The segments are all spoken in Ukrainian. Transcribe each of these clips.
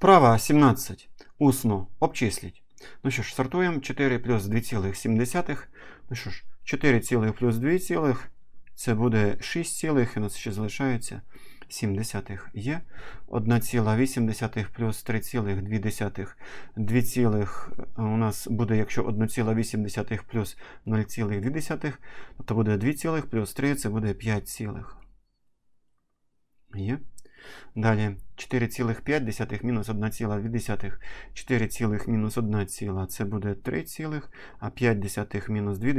Вправа 17. Усно. Обчисліть. Ну що ж, сортуємо 4 плюс 2,7. Ну що ж, 4 цілих плюс 2 цілих. Це буде 6 цілих, і у нас ще залишається 7 десятих є. 1,8 плюс 3,2. 2 цілих у нас буде, якщо 1,8 плюс 0,2, то буде 2 цілих плюс 3, це буде 5 цілих. Є. Далі 4,5 мінус 1,2. 4 мінус 1 ціла це буде 3 цілих, а 5 мінус 2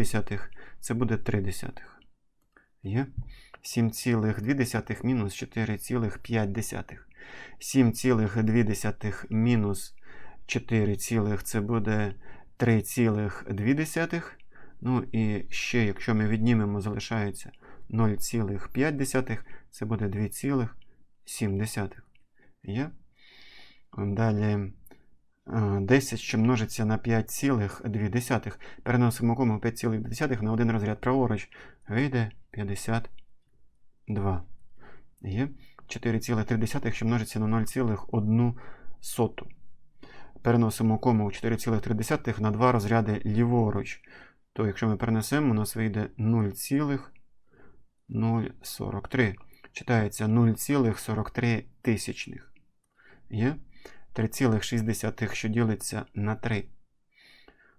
це буде 3 десятих. Є. 7,2 мінус 4,5. 7,2 мінус 4 цілих це буде 3,2. Ну і ще, якщо ми віднімемо, залишається 0,5, це буде 2,7. Є. Далі е, 10, що множиться на 5,2. Переносимо кому 5,2 на один розряд праворуч. Вийде 52. Є. 4,3, що множиться на 0,1 соту. Переносимо кому 4,3 на два розряди ліворуч. То якщо ми перенесемо, у нас вийде 0,043. Читається 0,43 тисячних. Є 3,6, що ділиться на 3.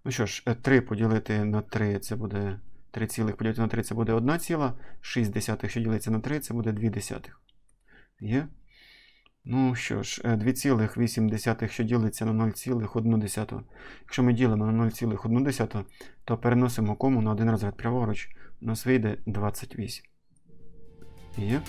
Ну що ж, 3 поділити на 3 це буде 3 цілих поділити на 3 це буде 1 ціла. 6 що ділиться на 3, це буде 2 десятих. Є? Ну що ж, 2,8, що ділиться на 0,1. Якщо ми ділимо на 0,1, то переносимо кому на один розряд праворуч. У нас вийде 28. Є?